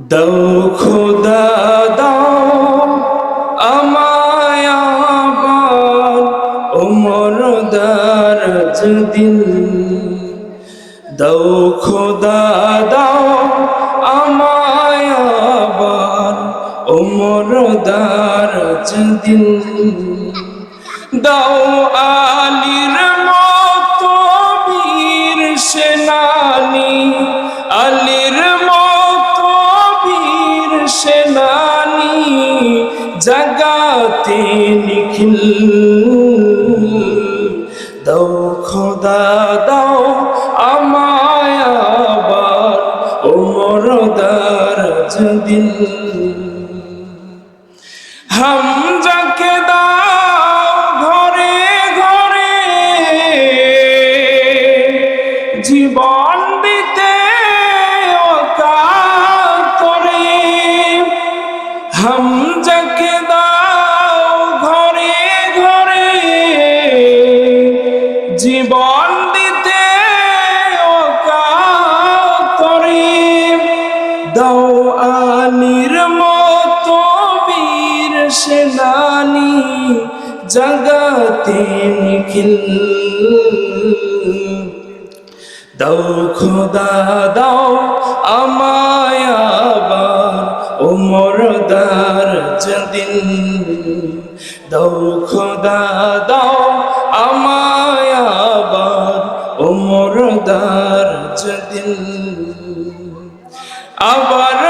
দাও খোদা, দাও আমায় আবার ওমর দারাজ দিল দাও খোদা, দাও আমায় আবার ওমর দারাজ দিল দাও আলীর জগাতে নিখিল। দাও খোদা, দাও আমায় আবার ওমর দারাজ দিল দাও ঘরে জীবন দিতে করে। হামজাকে দাও ঘরে ঘরে জীবন দিতে করে। দাও আলির মতো বীর সেনানি জগতে নিখিল। দাও, খোদা দাও আমায় আবার ওমর দার দিন দাও, খোদা দাও আমায় আবার ওমর দার দিন আবার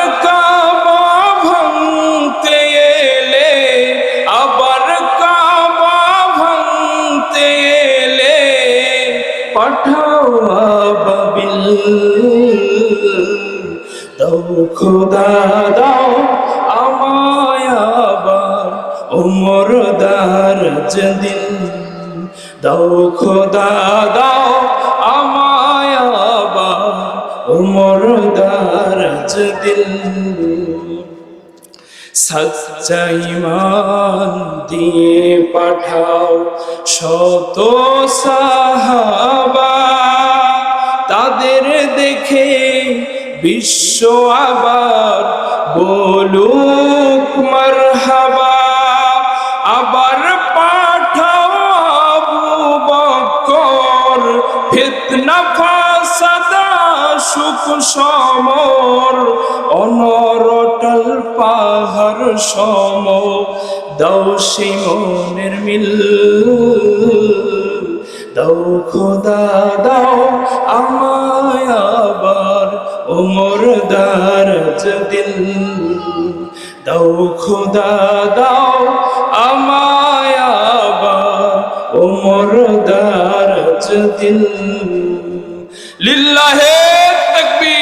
আবাবিল দাও খোদা, দাও আমায় আবার ওমর দার দিন দাও খোদা, দাও আমায় আবার ওমর দারাজ দিল সচ্চা দিয়ে পাঠাও শত সাহাবা। তাদের দেখে বিশ্ব আবার বলুক মারহাবা। আবার পাঠাও ফিতনা সমর অনরটল পাহাড় সম। দাও মনের মিল, দাও খোদা, দাও ওমর দারাজ দিল। দাও খোদা দাও আমায়াবা ওমর দারাজ দিল। লিল্লাহে তকবীর।